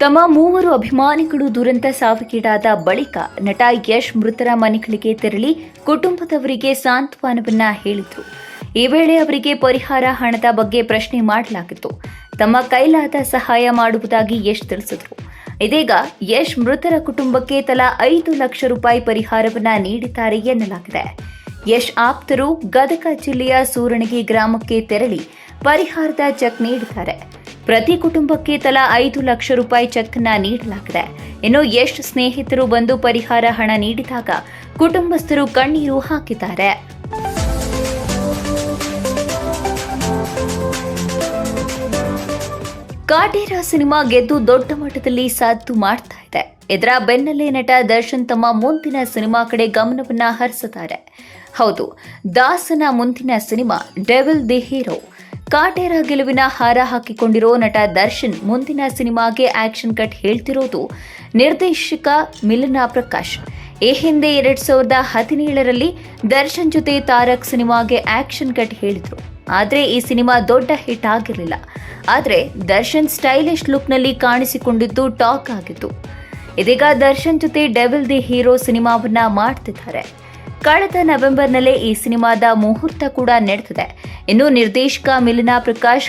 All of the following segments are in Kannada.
ತಮ್ಮ ಮೂವರು ಅಭಿಮಾನಿಗಳು ದುರಂತ ಸಾವಿಗೀಡಾದ ಬಳಿಕ ನಟ ಯಶ್ ಮೃತರ ಮನೆಗಳಿಗೆ ತೆರಳಿ ಕುಟುಂಬದವರಿಗೆ ಸಾಂತ್ವನವನ್ನ ಹೇಳಿದ್ರು. ಈ ವೇಳೆ ಅವರಿಗೆ ಪರಿಹಾರ ಹಣದ ಬಗ್ಗೆ ಪ್ರಶ್ನೆ ಮಾಡಲಾಗಿತ್ತು. ತಮ್ಮ ಕೈಲಾದ ಸಹಾಯ ಮಾಡುವುದಾಗಿ ಯಶ್ ತಿಳಿಸಿದ್ರು. ಇದೀಗ ಯಶ್ ಮೃತರ ಕುಟುಂಬಕ್ಕೆ ತಲಾ ಐದು ಲಕ್ಷ ರೂಪಾಯಿ ಪರಿಹಾರವನ್ನ ನೀಡಿದ್ದಾರೆ ಎನ್ನಲಾಗಿದೆ. ಯಶ್ ಆಪ್ತರು ಗದಗ ಜಿಲ್ಲೆಯ ಸೂರಣಗಿ ಗ್ರಾಮಕ್ಕೆ ತೆರಳಿ ಪರಿಹಾರದ ಚೆಕ್ ನೀಡಿದ್ದಾರೆ. ಪ್ರತಿ ಕುಟುಂಬಕ್ಕೆ ತಲಾ ಐದು ಲಕ್ಷ ರೂಪಾಯಿ ಚೆಕ್ ಅನ್ನ ನೀಡಲಾಗಿದೆ. ಇನ್ನು ಎಷ್ಟು ಸ್ನೇಹಿತರು ಬಂದು ಪರಿಹಾರ ಹಣ ನೀಡಿದಾಗ ಕುಟುಂಬಸ್ಥರು ಕಣ್ಣೀರು ಹಾಕಿದ್ದಾರೆ. ಕಾಟೇರ ಸಿನಿಮಾ ಗೆದ್ದು ದೊಡ್ಡ ಮಟ್ಟದಲ್ಲಿ ಸದ್ದು ಮಾಡ್ತಾ ಇದೆ. ಇದರ ಬೆನ್ನಲ್ಲೇ ನಟ ದರ್ಶನ್ ತಮ್ಮ ಮುಂದಿನ ಸಿನಿಮಾ ಕಡೆ ಗಮನವನ್ನ ಹರಿಸಿದ್ದಾರೆ. ಹೌದು, ದಾಸನ ಮುಂದಿನ cinema devil the hero. Kaatera ಗೆಲುವಿನ ಹಾರ ಹಾಕಿಕೊಂಡಿರೋ ನಟ ದರ್ಶನ್ ಮುಂದಿನ ಸಿನಿಮಾಗೆ ಆಕ್ಷನ್ ಕಟ್ ಹೇಳ್ತಿರೋದು ನಿರ್ದೇಶಕ ಮಿಲನಾ ಪ್ರಕಾಶ್. ಈ ಹಿಂದೆ ಎರಡ್ ಸಾವಿರದ ಹದಿನೇಳರಲ್ಲಿ ದರ್ಶನ್ ಜೊತೆ ತಾರಕ್ ಸಿನಿಮಾಗೆ ಆಕ್ಷನ್ ಕಟ್ ಹೇಳಿದ್ರು. ಆದ್ರೆ ಈ ಸಿನಿಮಾ ದೊಡ್ಡ ಹಿಟ್ ಆಗಿರಲಿಲ್ಲ. ಆದ್ರೆ ದರ್ಶನ್ ಸ್ಟೈಲಿಶ್ ಲುಕ್ನಲ್ಲಿ ಕಾಣಿಸಿಕೊಂಡಿದ್ದು ಟಾಕ್ ಆಗಿತ್ತು. ಇದೀಗ ದರ್ಶನ್ ಜೊತೆ ಡೆವಿಲ್ ದಿ ಹೀರೋ ಸಿನಿಮಾವನ್ನ ಮಾಡ್ತಿದ್ದಾರೆ. ಕಳೆದ ನವೆಂಬರ್ನಲ್ಲೇ ಈ ಸಿನಿಮಾದ ಮುಹೂರ್ತ ಕೂಡ ನಡೆದಿದೆ ಇನ್ನು ನಿರ್ದೇಶಕ ಮಿಲನಾ ಪ್ರಕಾಶ್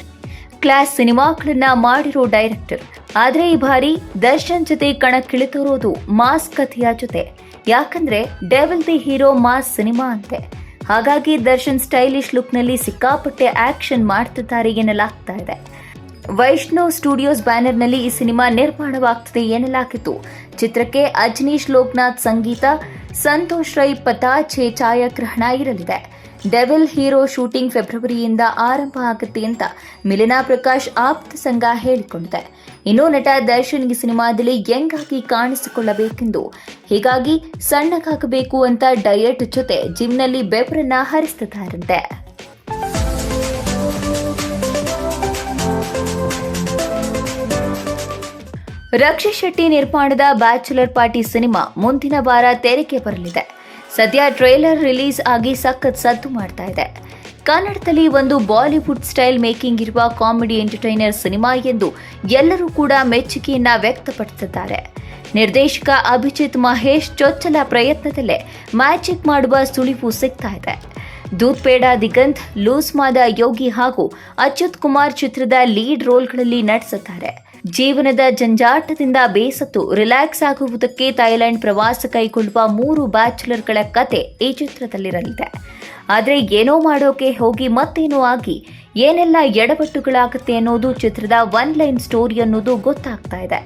ಕ್ಲಾಸ್ ಸಿನಿಮಾಗಳನ್ನ ಮಾಡಿರೋ ಡೈರೆಕ್ಟರ್. ಆದ್ರೆ ಈ ಬಾರಿ ದರ್ಶನ್ ಜೊತೆ ಕಣಕ್ಕಿಳಿತಿರೋದು ಮಾಸ್ ಕಥೆಯ ಜೊತೆ. ಯಾಕಂದ್ರೆ devil the hero mass cinema ಅಂತೆ. ಹಾಗಾಗಿ ದರ್ಶನ್ ಸ್ಟೈಲಿಶ್ ಲುಕ್ನಲ್ಲಿ ಸಿಕ್ಕಾಪಟ್ಟೆ ಆಕ್ಷನ್ ಮಾಡ್ತಿದ್ದಾರೆ ಎನ್ನಲಾಗ್ತಾ ಇದೆ. ವೈಷ್ಣವ್ ಸ್ಟುಡಿಯೋಸ್ ಬ್ಯಾನರ್ನಲ್ಲಿ ಈ ಸಿನಿಮಾ ನಿರ್ಮಾಣವಾಗ್ತಿದೆ ಎನ್ನಲಾಗಿತ್ತು. ಚಿತ್ರಕ್ಕೆ ಅಜ್ನೀಶ್ ಲೋಕನಾಥ್ ಸಂಗೀತ, ಸಂತೋಷ್ ರೈ ಪತಾಚೆ ಛಾಯಾಗ್ರಹಣ ಇರಲಿದೆ. ಡೆವಿಲ್ ಹೀರೋ ಶೂಟಿಂಗ್ ಫೆಬ್ರವರಿಯಿಂದ ಆರಂಭ ಆಗುತ್ತೆ ಅಂತ ಮಿಲನಾ ಪ್ರಕಾಶ್ ಆಪ್ತ ಸಂಘ ಹೇಳಿಕೊಂಡಿದೆ. ಇನ್ನು ನಟ ದರ್ಶನ್ ಈ ಸಿನಿಮಾದಲ್ಲಿ ಯಂಗ್ ಆಗಿ ಕಾಣಿಸಿಕೊಳ್ಳಬೇಕೆಂದು. ಹೀಗಾಗಿ ಸಣ್ಣಗಾಗಬೇಕು ಅಂತ ಡಯಟ್ ಜೊತೆ ಜಿಮ್ನಲ್ಲಿ ಬೆವರನ್ನ ಹರಿಸ್ತಿದ್ದಾರಂತೆ. ರಕ್ಷಿತ್ ಶೆಟ್ಟಿ ನಿರ್ಮಾಣದ ಬ್ಯಾಚುಲರ್ ಪಾರ್ಟಿ ಸಿನಿಮಾ ಮುಂದಿನ ವಾರ ತೆರೆಗೆ ಬರಲಿದೆ. ಸದ್ಯ ಟ್ರೇಲರ್ ರಿಲೀಸ್ ಆಗಿ ಸಖತ್ ಸದ್ದು ಮಾಡ್ತಾ ಇದೆ. ಕನ್ನಡದಲ್ಲಿ ಒಂದು ಬಾಲಿವುಡ್ ಸ್ಟೈಲ್ ಮೇಕಿಂಗ್ ಇರುವ ಕಾಮಿಡಿ ಎಂಟರ್ಟೈನರ್ ಸಿನಿಮಾ ಎಂದು ಎಲ್ಲರೂ ಕೂಡ ಮೆಚ್ಚುಗೆಯನ್ನ ವ್ಯಕ್ತಪಡಿಸಿದ್ದಾರೆ. ನಿರ್ದೇಶಕ ಅಭಿಜಿತ್ ಮಹೇಶ್ ಚೊಚ್ಚಲ ಪ್ರಯತ್ನದಲ್ಲೇ ಮ್ಯಾಜಿಕ್ ಮಾಡುವ ಸುಳಿವು ಸಿಗ್ತಾ ಇದೆ. ದೂತ್ ಪೇಡ ದಿಗಂತ್, ಲೂಸ್ ಮಾದ ಯೋಗಿ ಹಾಗೂ ಅಚ್ಯುತ್ ಕುಮಾರ್ ಚಿತ್ರದ ಲೀಡ್ ರೋಲ್ಗಳಲ್ಲಿ ನಟಿಸುತ್ತಾರೆ ಜೀವನದ ಜಂಜಾಟದಿಂದ ಬೇಸತ್ತು ರಿಲ್ಯಾಕ್ಸ್ ಆಗುವುದಕ್ಕೆ ಥೈಲ್ಯಾಂಡ್ ಪ್ರವಾಸ ಕೈಗೊಳ್ಳುವ ಮೂರು ಬ್ಯಾಚುಲರ್ಗಳ ಕತೆ ಈ ಚಿತ್ರದಲ್ಲಿರಲಿದೆ. ಆದರೆ ಏನೋ ಮಾಡೋಕೆ ಹೋಗಿ ಮತ್ತೇನೋ ಆಗಿ ಏನೆಲ್ಲ ಎಡವಟ್ಟುಗಳಾಗುತ್ತೆ ಅನ್ನೋದು ಚಿತ್ರದ ಒನ್ ಲೈನ್ ಸ್ಟೋರಿ ಅನ್ನೋದು ಗೊತ್ತಾಗ್ತಾ ಇದೆ.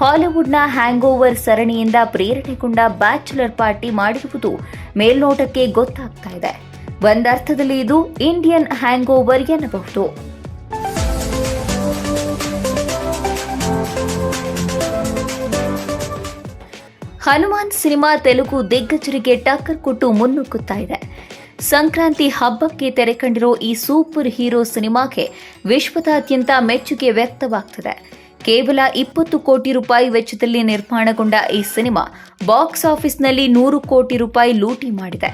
ಹಾಲಿವುಡ್ನ ಹ್ಯಾಂಗ್ ಓವರ್ ಸರಣಿಯಿಂದ ಪ್ರೇರಣೆಗೊಂಡ ಬ್ಯಾಚುಲರ್ ಪಾರ್ಟಿ ಮಾಡಿರುವುದು ಮೇಲ್ನೋಟಕ್ಕೆ ಗೊತ್ತಾಗ್ತಾ ಇದೆ. ಒಂದರ್ಥದಲ್ಲಿ ಇದು ಇಂಡಿಯನ್ ಹ್ಯಾಂಗ್ ಓವರ್ ಎನ್ನಬಹುದು. ಹನುಮಾನ್ ಸಿನಿಮಾ ತೆಲುಗು ದಿಗ್ಗಜರಿಗೆ ಟಕ್ಕರ್ ಕೊಟ್ಟು ಮುನ್ನುಗ್ಗುತ್ತಾ ಇದೆ. ಸಂಕ್ರಾಂತಿ ಹಬ್ಬಕ್ಕೆ ತೆರೆ ಕಂಡಿರೋ ಈ ಸೂಪರ್ ಹೀರೋ ಸಿನಿಮಾಗೆ ವಿಶ್ವದಾದ್ಯಂತ ಮೆಚ್ಚುಗೆ ವ್ಯಕ್ತವಾಗ್ತಿದೆ. ಕೇವಲ ಇಪ್ಪತ್ತು ಕೋಟಿ ರೂಪಾಯಿ ವೆಚ್ಚದಲ್ಲಿ ನಿರ್ಮಾಣಗೊಂಡ ಈ ಸಿನಿಮಾ ಬಾಕ್ಸ್ ಆಫೀಸ್ನಲ್ಲಿ ನೂರು ಕೋಟಿ ರೂಪಾಯಿ ಲೂಟಿ ಮಾಡಿದೆ.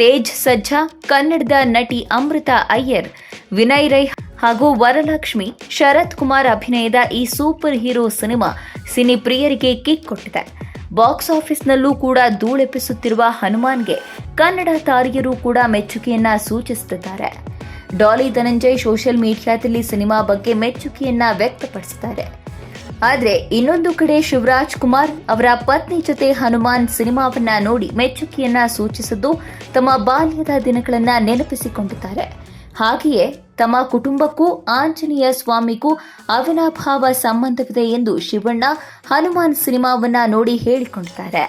ತೇಜ್ ಸಜ್ಜಾ, ಕನ್ನಡದ ನಟಿ ಅಮೃತ ಅಯ್ಯರ್, ವಿನಯ್ ರೈ ಹಾಗೂ ವರಲಕ್ಷ್ಮಿ ಶರತ್ ಕುಮಾರ್ ಅಭಿನಯದ ಈ ಸೂಪರ್ ಹೀರೋ ಸಿನಿಮಾ ಸಿನಿ ಪ್ರಿಯರಿಗೆ ಕಿಕ್ ಕೊಟ್ಟಿದೆ. ಬಾಕ್ಸ್ ಆಫೀಸ್ನಲ್ಲೂ ಕೂಡ ಧೂಳೆಪ್ಪಿಸುತ್ತಿರುವ ಹನುಮಾನ್ಗೆ ಕನ್ನಡ ತಾರಿಯರು ಕೂಡ ಮೆಚ್ಚುಗೆಯನ್ನ ಸೂಚಿಸುತ್ತಿದ್ದಾರೆ. ಡಾಲಿ ಧನಂಜಯ್ ಸೋಷಿಯಲ್ ಮೀಡಿಯಾದಲ್ಲಿ ಸಿನಿಮಾ ಬಗ್ಗೆ ಮೆಚ್ಚುಗೆಯನ್ನ ವ್ಯಕ್ತಪಡಿಸಿದ್ದಾರೆ. ಆದರೆ ಇನ್ನೊಂದು ಕಡೆ ಶಿವರಾಜ್ ಕುಮಾರ್ ಅವರ ಪತ್ನಿ ಜೊತೆ ಹನುಮಾನ್ ಸಿನಿಮಾವನ್ನ ನೋಡಿ ಮೆಚ್ಚುಗೆಯನ್ನ ಸೂಚಿಸಿದ್ದು ತಮ್ಮ ಬಾಲ್ಯದ ದಿನಗಳನ್ನ ನೆನಪಿಸಿಕೊಂಡಿದ್ದಾರೆ. ಹಾಗೆಯೇ ತಮ್ಮ ಕುಟುಂಬಕ್ಕೂ, ಆಂಜನೇಯ ಸ್ವಾಮಿಗೂ ಅವಿನಾಭಾವ ಸಂಬಂಧವಿದೆ ಎಂದು ಶಿವಣ್ಣ ಹನುಮಾನ್ ಸಿನಿಮಾವನ್ನ ನೋಡಿ ಹೇಳಿಕೊಂಡಿದ್ದಾರೆ.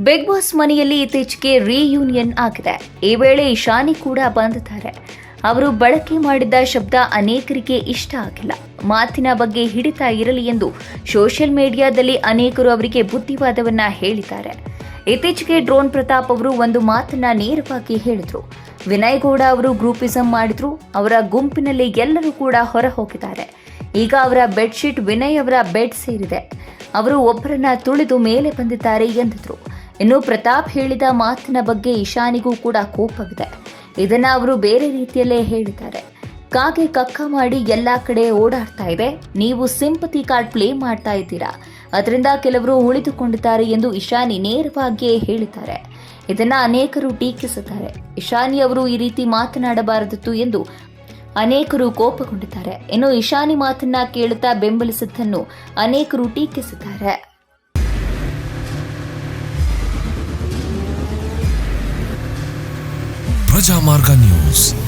ಬಿಗ್ ಬಾಸ್ ಮನೆಯಲ್ಲಿ ಇತ್ತೀಚೆಗೆ ರೀಯೂನಿಯನ್ ಆಗಿದೆ. ಈ ವೇಳೆ ಇಶಾನಿ ಕೂಡ ಬಂದಿದ್ದಾರೆ. ಅವರು ಬಳಕೆ ಮಾಡಿದ್ದ ಶಬ್ದ ಅನೇಕರಿಗೆ ಇಷ್ಟ ಆಗಿಲ್ಲ. ಮಾತಿನ ಬಗ್ಗೆ ಹಿಡಿತ ಇರಲಿ ಎಂದು ಸೋಷಿಯಲ್ ಮೀಡಿಯಾದಲ್ಲಿ ಅನೇಕರು ಅವರಿಗೆ ಬುದ್ಧಿವಾದವನ್ನ ಹೇಳಿದ್ದಾರೆ. ಇತ್ತೀಚೆಗೆ ಡ್ರೋನ್ ಪ್ರತಾಪ್ ಅವರು ಒಂದು ಮಾತನ್ನ ನೇರವಾಗಿ ಹೇಳಿದ್ರು. ವಿನಯ್ ಗೌಡ ಅವರು ಗ್ರೂಪಿಸಂ ಮಾಡಿದ್ರು. ಅವರ ಗುಂಪಿನಲ್ಲಿ ಎಲ್ಲರೂ ಕೂಡ ಹೊರ ಹೋಗಿದ್ದಾರೆ ಈಗ ಅವರ ಬೆಡ್ಶೀಟ್ ವಿನಯ್ ಅವರ ಬೆಡ್ ಸೇರಿದೆ. ಅವರು ಒಬ್ಬರನ್ನ ತುಳಿದು ಮೇಲೆ ಬಂದಿದ್ದಾರೆ ಎಂದಿದ್ರು. ಇನ್ನು ಪ್ರತಾಪ್ ಹೇಳಿದ ಮಾತಿನ ಬಗ್ಗೆ ಇಶಾನಿಗೂ ಕೂಡ ಕೋಪವಿದೆ. ಇದನ್ನ ಅವರು ಬೇರೆ ರೀತಿಯಲ್ಲೇ ಹೇಳಿದ್ದಾರೆ. ಕಾಗೆ ಕಕ್ಕ ಮಾಡಿ ಎಲ್ಲಾ ಕಡೆ ಓಡಾಡ್ತಾ ಇದೆ. ನೀವು ಸಿಂಪತಿ ಕಾರ್ಡ್ ಪ್ಲೇ ಮಾಡ್ತಾ ಇದ್ದೀರಾ. ಅದರಿಂದ ಕೆಲವರು ಉಳಿದುಕೊಂಡಿದ್ದಾರೆ ಎಂದು ಇಶಾನಿ ನೇರವಾಗಿಯೇ ಹೇಳಿದ್ದಾರೆ. ಇದನ್ನ ಅನೇಕರು ಟೀಕಿಸುತ್ತಾರೆ ಇಶಾನಿ ಅವರು ಈ ರೀತಿ ಮಾತನಾಡಬಾರದಿತ್ತು ಎಂದು ಅನೇಕರು ಕೋಪಗೊಂಡಿದ್ದಾರೆ. ಇನ್ನು ಇಶಾನಿ ಮಾತನ್ನ ಕೇಳುತ್ತಾ ಬೆಂಬಲಿಸಿದ್ದನ್ನು ಅನೇಕರು ಟೀಕಿಸಿದ್ದಾರೆ. ಪ್ರಜಾಮಾರ್ಗ ನ್ಯೂಸ್.